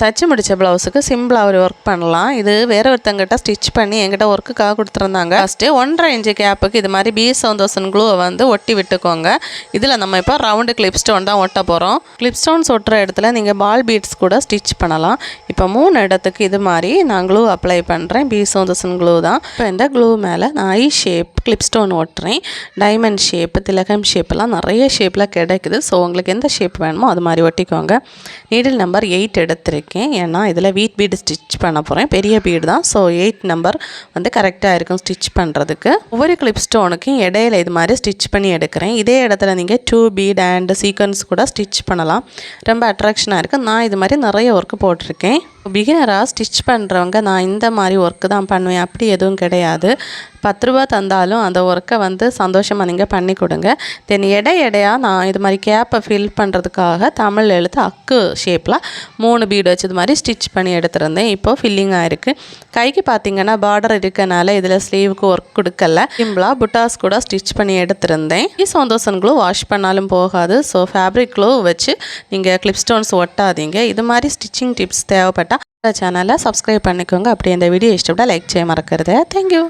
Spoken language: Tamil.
தச்சு முடித்த ப்ளவுஸுக்கு சிம்பிளாக ஒரு ஒர்க் பண்ணலாம். இது வேறு ஒருத்தங்கிட்ட ஸ்டிச் பண்ணி என்கிட்ட ஒர்க்குக்காக கொடுத்துருந்தாங்க. ஃபஸ்ட்டு ஒன்றரை இன்ச்சு கேப்புக்கு இது மாதிரி பி செவன் தௌசண்ட் க்ளூவை வந்து ஒட்டி விட்டுக்கோங்க. இதில் நம்ம இப்போ ரவுண்டு கிளிப் ஸ்டோன் தான் ஒட்ட போகிறோம் கிளிப் ஸ்டோன்ஸ் ஒட்டுற இடத்துல நீங்கள் பால் பீட்ஸ் கூட ஸ்டிச் பண்ணலாம். இப்போ மூணு இடத்துக்கு இது மாதிரி நான் க்ளூ அப்ளை பண்ணுறேன் பி செவன் தௌசண்ட் க்ளூ தான். இப்போ இந்த க்ளூ மேலே நான் ஐ ஷேப் கிளிப் ஸ்டோன் ஒட்டுறேன். டைமண்ட் ஷேப்பு திலகம் ஷேப்பெல்லாம் நிறைய ஷேப்பில் கிடைக்குது. ஸோ உங்களுக்கு எந்த ஷேப் வேணுமோ அது மாதிரி ஒட்டிக்கோங்க. நீடில் நம்பர் எயிட் எடுத்திருக்கேன் ஏன்னா இதில் வீட் பீடு ஸ்டிச் பண்ண போகிறேன் பெரிய பீடு தான். ஸோ எயிட் நம்பர் வந்து கரெக்டாக இருக்கும் ஸ்டிச் பண்ணுறதுக்கு ஒவ்வொரு கிளிப் ஸ்டோனுக்கும் இடையில இது மாதிரி ஸ்டிச் பண்ணி எடுக்கிறேன். இதே இடத்துல நீங்கள் டூ பீட் அண்ட் சீக்வன்ஸ் கூட ஸ்டிச் பண்ணலாம். ரொம்ப அட்ராக்ஷனாக இருக்குது நான் இது மாதிரி நிறைய ஒர்க்கு போட்டிருக்கேன். பிகினராக ஸ்டிச் பண்ணுறவங்க நான் இந்த மாதிரி ஒர்க்கு தான் பண்ணுவேன். அப்படி எதுவும் கிடையாது. பத்து ரூபா தந்தாலும் அந்த ஒர்க்கை வந்து சந்தோஷமாக நீங்கள் பண்ணி கொடுங்க. தென் எடை எடையாக நான் இது மாதிரி கேப்பை ஃபில் பண்ணுறதுக்காக தமிழ் எழுத்து அக்கு ஷேப்பில் மூணு பீடு வச்சு இது மாதிரி ஸ்டிச் பண்ணி எடுத்துருந்தேன். இப்போது ஃபில்லிங்காக இருக்குது கைக்கு பார்த்தீங்கன்னா பார்டர் இருக்கனால இதில் ஸ்லீவுக்கு ஒர்க் கொடுக்கல. சிம்பிளாக புட்டாஸ் கூட ஸ்டிச் பண்ணி எடுத்திருந்தேன். சோந்தோசன்களும் வாஷ் பண்ணாலும் போகாது. ஸோ ஃபேப்ரிக் க்ளோ வச்சு நீங்கள் கிளிப் ஸ்டோன்ஸ் ஒட்டாதீங்க. இது மாதிரி ஸ்டிச்சிங் டிப்ஸ் தேவைப்பட்டால் சேனலை சப்ஸ்கிரைப் பண்ணிக்கோங்க. அப்படி இந்த வீடியோ இஷ்டப்பட்டால் லைக் செய்ய மறக்கிறது தேங்க்யூ